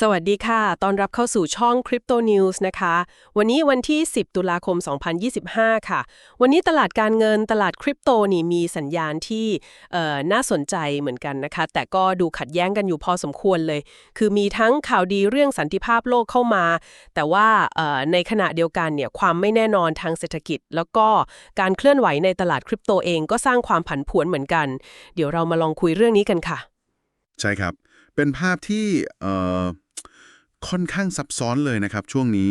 สวัสดีค่ะ ตอนรับเข้าสู่ช่อง Crypto News นะคะ วันนี้วันที่ 10 ตุลาคม 2025 ค่ะ วันนี้ตลาดการเงินตลาดคริปโตนี่มีสัญญาณที่น่าสนใจเหมือนกันนะคะ แต่ก็ดูขัดแย้งกันอยู่พอสมควรเลย คือมีทั้งข่าวดีเรื่องสันติภาพโลกเข้ามา แต่ว่าในขณะเดียวกันเนี่ยความไม่แน่นอนทางเศรษฐกิจ แล้วก็การเคลื่อนไหวในตลาดคริปโตเองก็สร้างความผันผวนเหมือนกัน เดี๋ยวเรามาลองคุยเรื่องนี้กันค่ะ ใช่ครับ เป็นภาพที่ ค่อนข้างซับซ้อนเลยนะครับช่วงนี้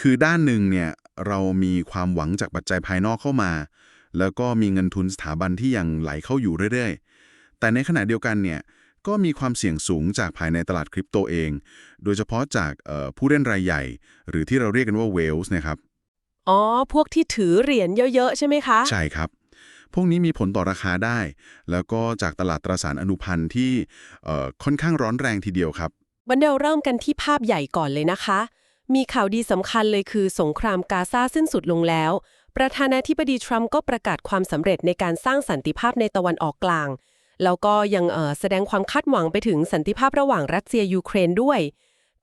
คือด้านหนึ่งเนี่ยเรามีความหวังจากปัจจัยภายนอกเข้ามา แล้วก็มีเงินทุนสถาบันที่ยังไหลเข้าอยู่เรื่อยๆ แต่ในขณะเดียวกันเนี่ยก็มีความเสี่ยงสูงจากภายในตลาดคริปโตเอง โดยเฉพาะจากเอ่อผู้เล่นรายใหญ่ หรือที่เราเรียกกันว่าเวลส์นะครับ อ๋อ พวกที่ถือเหรียญเยอะ ๆ ใช่ไหมคะ ใช่ครับ พวกนี้มีผลต่อราคาได้ แล้วก็จากตลาดตราสารอนุพันธ์ที่เอ่อค่อนข้างร้อนแรงทีเดียวครับ วันเดียวเริ่มกันที่ภาพใหญ่ก่อนเลยนะคะ มีข่าวดีสำคัญเลยคือสงครามกาซาสิ้นสุดลงแล้ว ประธานาธิบดีทรัมป์ก็ประกาศความสำเร็จในการสร้างสันติภาพในตะวันออกกลาง แล้วก็ยังเอ่อแสดงความคาดหวังไปถึงสันติภาพระหว่างรัสเซียยูเครนด้วย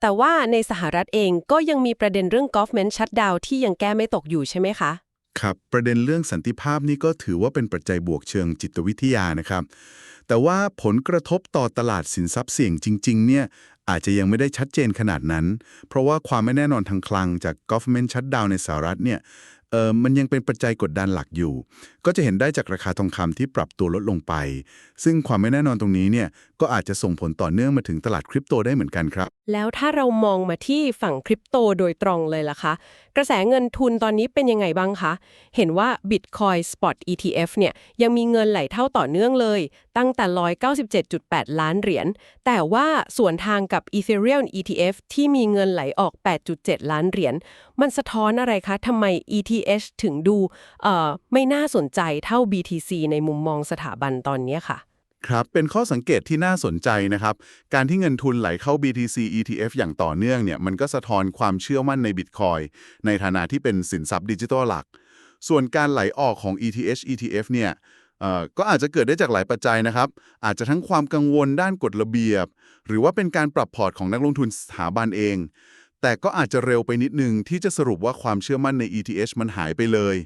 แต่ว่าในสหรัฐเองก็ยังมีประเด็นเรื่อง government shutdown ที่ยังแก้ไม่ตกอยู่ใช่ไหมคะครับประเด็นเรื่องสันติภาพนี่ก็ถือว่าเป็นปัจจัยบวกเชิงจิตวิทยานะครับ แต่ว่าผลกระทบต่อตลาดสินทรัพย์เสี่ยงจริง ๆ เนี่ยอาจจะยังไม่ได้ชัดเจนขนาดนั้น เพราะว่าความไม่แน่นอนทางคลังจาก government shutdown ในสหรัฐเนี่ย เออมันยังเป็นปัจจัยกดดันหลักอยู่ ก็จะเห็นได้จากราคาทองคำที่ปรับตัวลดลงไป ซึ่งความไม่แน่นอนตรงนี้เนี่ยก็อาจจะส่งผลต่อเนื่องมาถึงตลาดคริปโตได้เหมือนกันครับ แล้วถ้าเรามองมาที่ฝั่งคริปโตโดยตรงเลยล่ะคะ กระแสเงินทุนตอนนี้เป็นยังไงบ้างคะ เห็นว่า Bitcoin Spot ETF เนี่ยยังมีเงินไหลเท่าต่อเนื่องเลย ตั้งแต่ 197.8 ล้านเหรียญ แต่ว่าส่วนทางกับ Ethereum ETF ที่มีเงินไหลออก 8.7 ล้านเหรียญ มันสะท้อนอะไรคะทำไม ETH ถึงดูเอ่อไม่น่าสนใจเท่า BTC ในมุมมองสถาบันตอนนี้ค่ะ ครับ เป็นข้อสังเกตที่น่าสนใจนะครับ การที่เงินทุนไหลเข้า BTC ETF อย่างต่อเนื่องเนี่ยมันก็สะท้อนความเชื่อมั่นใน Bitcoin ในฐานะที่เป็นสินทรัพย์ดิจิทัลหลัก ส่วนการไหลออกของ ETH ETF เนี่ยเอ่อก็อาจจะเกิดได้จากหลายปัจจัยนะครับ อาจจะทั้งความกังวลด้านกฎระเบียบ หรือว่าเป็นการปรับพอร์ตของนักลงทุนสถาบันเอง แต่ก็อาจจะเร็วไปนิดนึงที่จะสรุปว่าความเชื่อมั่นใน ETH มันหายไปเลย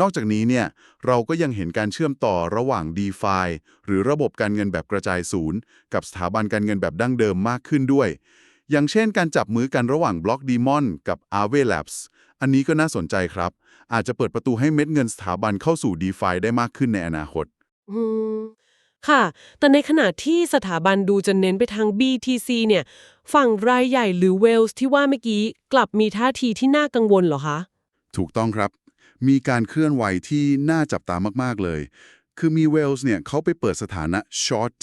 นอกจากนี้เนี่ยเราก็ยังเห็นการเชื่อมต่อระหว่าง DeFi หรือระบบการเงินแบบกระจายศูนย์ กับสถาบันการเงินแบบดั้งเดิมมากขึ้นด้วย อย่างเช่นการจับมือกันระหว่าง Block Demon กับ Aave Labs อันนี้ก็น่าสนใจครับ อาจจะเปิดประตูให้เม็ดเงินสถาบันเข้าสู่ DeFi ได้มากขึ้นในอนาคต อืม ค่ะ แต่ในขณะที่สถาบันดูจะเน้นไปทาง BTC เนี่ย ฝั่งรายใหญ่หรือเวลส์ที่ว่าเมื่อกี้ กลับมีท่าทีที่น่ากังวลเหรอคะ ถูกต้องครับ มีการเคลื่อนไหวที่น่าจับตามากๆเลย คือมีเวลส์เนี่ยเขาไปเปิดสถานะ short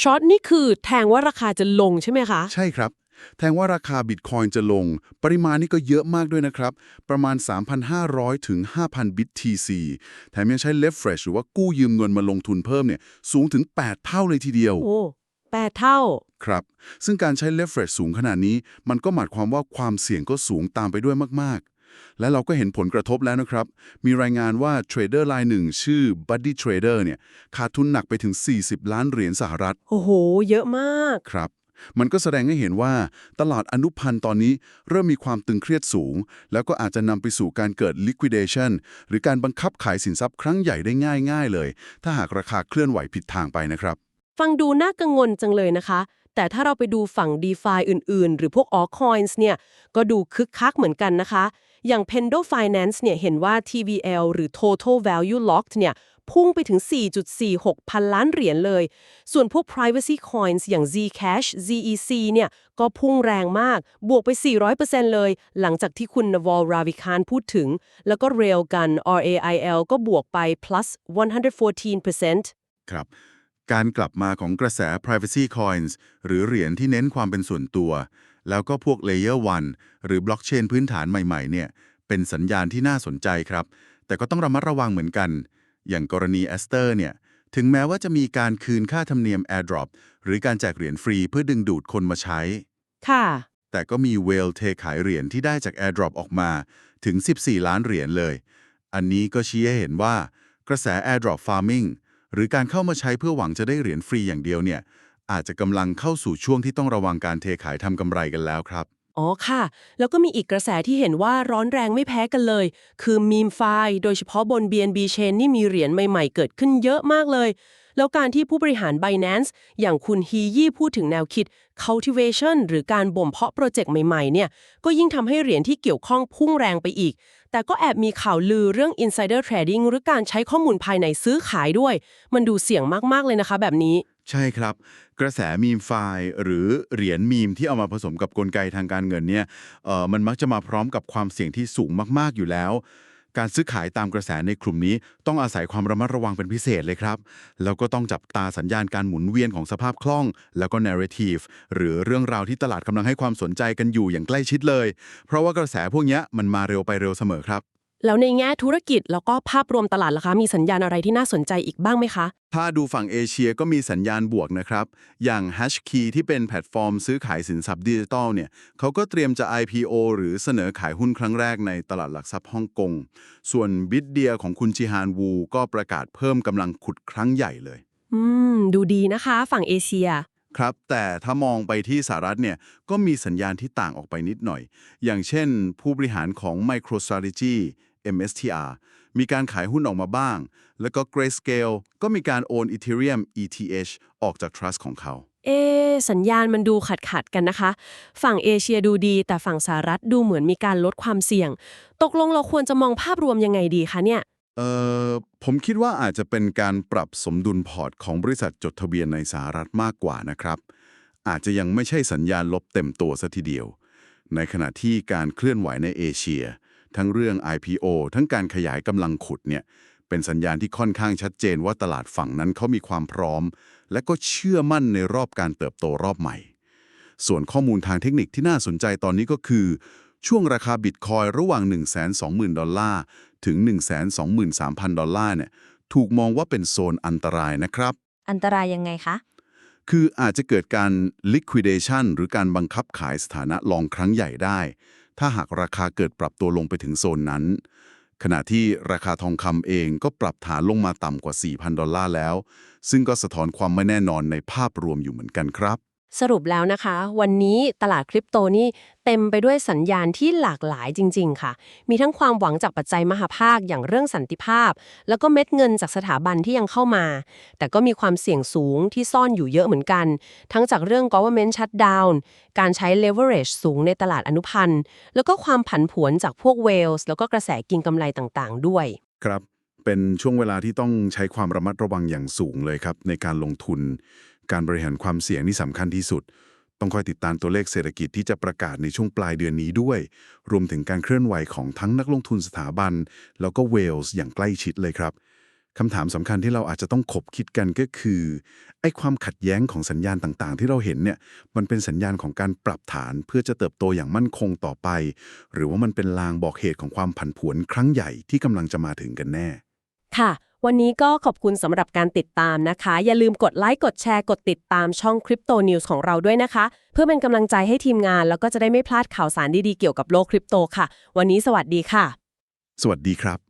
ช็อตนี่คือแทงว่าราคาจะลงใช่ไหมคะ ใช่ครับ แทงว่าราคาบิตคอยน์จะลง ปริมาณนี่ก็เยอะมากด้วยนะครับ ประมาณ 3,500 ถึง 5,000 บิต TC แถมยังใช้ leverage หรือว่ากู้ยืมเงินมาลงทุนเพิ่มเนี่ยสูงถึง 8 เท่าเลยทีเดียว โอ้แปดเท่า ครับ ซึ่งการใช้ leverage สูงขนาดนี้ มันก็หมายความว่าความเสี่ยงก็สูงตามไปด้วยมาก ๆ และเราก็เห็นผลกระทบแล้วนะครับ มีรายงานว่าเทรดเดอร์รายหนึ่งชื่อ Buddy Trader เนี่ยขาดทุนหนักไปถึง 40 ล้านเหรียญสหรัฐ โอ้โห เยอะมาก ครับ มันก็แสดงให้เห็นว่าตลาดอนุพันธ์ตอนนี้เริ่มมีความตึงเครียดสูง แล้วก็อาจจะนำไปสู่การเกิด liquidation หรือการบังคับขายสินทรัพย์ครั้งใหญ่ได้ง่าย ๆ เลย ถ้าหากราคาเคลื่อนไหวผิดทางไปนะครับ ฟังดูน่ากังวลจังเลยนะคะ แต่ถ้าเราไปดูฝั่ง d e f i อื่น ๆ หรือพวก altcoins เนี่ยก็ดูคึกคักเหมือนกันนะคะ อย่าง Pendo Finance เนี่ยเห็นว่า TVL หรือ Total Value Locked เนี่ย พุ่งไปถึง 4.46 พันล้านเหรียญเลย ส่วนพวก privacy coins อย่าง Zcash ZEC เนี่ยก็พุ่งแรงมาก บวกไป 400%เลย หลังจากที่คุณนวอลราวิคานพูดถึง แล้วก็ Railgun RAIL ก็บวกไป plus 114%ครับ การกลับมาของกระแส privacy coins หรือเหรียญที่เน้นความเป็นส่วนตัว แล้วก็พวก layer 1 หรือ blockchain พื้นฐานใหม่ๆเนี่ยเป็นสัญญาณที่น่าสนใจครับ แต่ก็ต้องระมัดระวังเหมือนกัน อย่างกรณี Aster เนี่ย ถึงแม้ว่าจะมีการคืนค่าธรรมเนียม airdrop หรือการแจกเหรียญฟรีเพื่อดึงดูดคนมาใช้ ค่ะ แต่ก็มีเวลเทขายเหรียญที่ได้จาก AirDrop ออกมาถึง 14 ล้านเหรียญเลย อันนี้ก็ชี้ให้เห็นว่ากระแส AirDrop Farming หรือการเข้ามาใช้เพื่อหวังจะได้เหรียญฟรีอย่างเดียวเนี่ยอาจจะกำลังเข้าสู่ช่วงที่ต้องระวังการเทขายทำกำไรกันแล้วครับ อ๋อค่ะ แล้วก็มีอีกกระแสที่เห็นว่าร้อนแรงไม่แพ้กันเลย คือมีมไฟล์โดยเฉพาะบน BNB Chain นี่มีเหรียญใหม่ๆ เกิดขึ้นเยอะมากเลย แล้วการที่ผู้บริหาร Binance อย่างคุณฮียี่พูดถึงแนวคิด cultivation หรือการบ่มเพาะโปรเจกต์ใหม่ๆ เนี่ย ก็ยิ่งทำให้เหรียญที่เกี่ยวข้องพุ่งแรงไปอีก แต่ก็แอบมีข่าวลือเรื่อง insider trading หรือการใช้ข้อมูลภายในซื้อขายด้วย มันดูเสี่ยงมากๆเลยนะคะ แบบนี้ ใช่ครับ กระแสมีมไฟล์หรือเหรียญมีมที่เอามาผสมกับกลไกทางการเงินเนี่ยเอ่อมันมักจะมาพร้อมกับความเสี่ยงที่สูงมากๆอยู่แล้ว การซื้อขายตามกระแสในกลุ่มนี้ ต้องอาศัยความระมัดระวังเป็นพิเศษเลยครับ แล้วก็ต้องจับตาสัญญาณการหมุนเวียนของสภาพคล่อง แล้วก็ narrative หรือเรื่องราวที่ตลาดกำลังให้ความสนใจกันอยู่อย่างใกล้ชิดเลย เพราะว่ากระแสพวกเนี้ยมันมาเร็วไปเร็วเสมอครับ แล้วในแง่ธุรกิจแล้วก็ภาพรวมตลาดล่ะคะ มีสัญญาณอะไรที่น่าสนใจอีกบ้างไหมคะ ถ้าดูฝั่งเอเชียก็มีสัญญาณบวกนะครับ อย่าง Hashkey ที่เป็นแพลตฟอร์มซื้อขายสินทรัพย์ดิจิทัลเนี่ยเขาก็เตรียมจะ IPO หรือเสนอขายหุ้นครั้งแรกในตลาดหลักทรัพย์ฮ่องกง ส่วนบิดเดียของคุณจิฮานวู ก็ประกาศเพิ่มกำลังขุดครั้งใหญ่เลย อืม ดูดีนะคะ ฝั่งเอเชีย ครับ แต่ถ้ามองไปที่สหรัฐเนี่ยก็มีสัญญาณที่ต่างออกไปนิดหน่อย อย่างเช่น ผู้บริหารของ MicroStrategy MSTR มีการขายหุ้นออกมาบ้าง แล้วก็ Grayscale ก็มีการโอน Ethereum ETH ออกจาก Trust ของเขา เอ สัญญาณมันดูขัดขัดกันนะคะ ฝั่งเอเชียดูดี แต่ฝั่งสหรัฐดูเหมือนมีการลดความเสี่ยง ตกลงเราควรจะมองภาพรวมยังไงดีคะเนี่ย เอ่อผมคิดว่าอาจจะเป็นการปรับสมดุลพอร์ตของบริษัทจดทะเบียนในสหรัฐมากกว่านะครับ อาจจะยังไม่ใช่สัญญาณลบเต็มตัวซะทีเดียว ในขณะที่การเคลื่อนไหวในเอเชีย ทั้งเรื่อง IPO ทั้งการขยายกำลังขุดเนี่ยเป็นสัญญาณที่ค่อนข้างชัดเจนว่าตลาดฝั่งนั้นเขามีความพร้อม และก็เชื่อมั่นในรอบการเติบโตรอบใหม่ ส่วนข้อมูลทางเทคนิคที่น่าสนใจตอนนี้ก็คือ ช่วงราคาบิตคอยระหว่าง 120,000 ดอลลาร์ ถึง 123,000 ดอลลาร์เนี่ยถูกมองว่าเป็นโซนอันตรายนะครับ อันตรายยังไงคะ คืออาจจะเกิดการ liquidation หรือการบังคับขายสถานะลองครั้งใหญ่ได้ ถ้าหากราคาเกิดปรับตัวลงไปถึงโซนนั้น ขณะที่ราคาทองคำเองก็ปรับฐานลงมาต่ำกว่า 4,000 ดอลลาร์แล้ว ซึ่งก็สะท้อนความไม่แน่นอนในภาพรวมอยู่เหมือนกันครับ สรุปแล้วนะคะ วันนี้ตลาดคริปโตนี่เต็มไปด้วยสัญญาณที่หลากหลายจริง ๆ ค่ะ มีทั้งความหวังจากปัจจัยมหาภาคอย่างเรื่องสันติภาพ แล้วก็เม็ดเงินจากสถาบันที่ยังเข้ามา แต่ก็มีความเสี่ยงสูงที่ซ่อนอยู่เยอะเหมือนกัน ทั้งจากเรื่อง government shutdown การใช้ leverage สูงในตลาดอนุพันธ์แล้วก็ความผันผวนจากพวก whales แล้วก็กระแสกินกำไรต่างๆ ด้วย ครับ เป็นช่วงเวลาที่ต้องใช้ความระมัดระวังอย่างสูงเลยครับในการลงทุน การบริหารความเสี่ยงนี่สำคัญที่สุด ต้องคอยติดตามตัวเลขเศรษฐกิจที่จะประกาศในช่วงปลายเดือนนี้ด้วย รวมถึงการเคลื่อนไหวของทั้งนักลงทุนสถาบัน แล้วก็เวลส์อย่างใกล้ชิดเลยครับคำถามสำคัญที่เราอาจจะต้องขบคิดกันก็คือไอ้ความขัดแย้งของสัญญาณต่างๆ ที่เราเห็นเนี่ยมันเป็นสัญญาณของการปรับฐานเพื่อจะเติบโตอย่างมั่นคงต่อไป หรือว่ามันเป็นลางบอกเหตุของความผันผวนครั้งใหญ่ที่กำลังจะมาถึงกันแน่ ค่ะ วันนี้ก็ขอบคุณสำหรับการติดตามนะคะ อย่าลืมกดไลค์กดแชร์กดติดตามช่อง Crypto News ของเราด้วยนะคะ เพื่อเป็นกำลังใจให้ทีมงาน แล้วก็จะได้ไม่พลาดข่าวสารดีๆเกี่ยวกับโลกคริปโตค่ะ วันนี้สวัสดีค่ะ สวัสดีครับ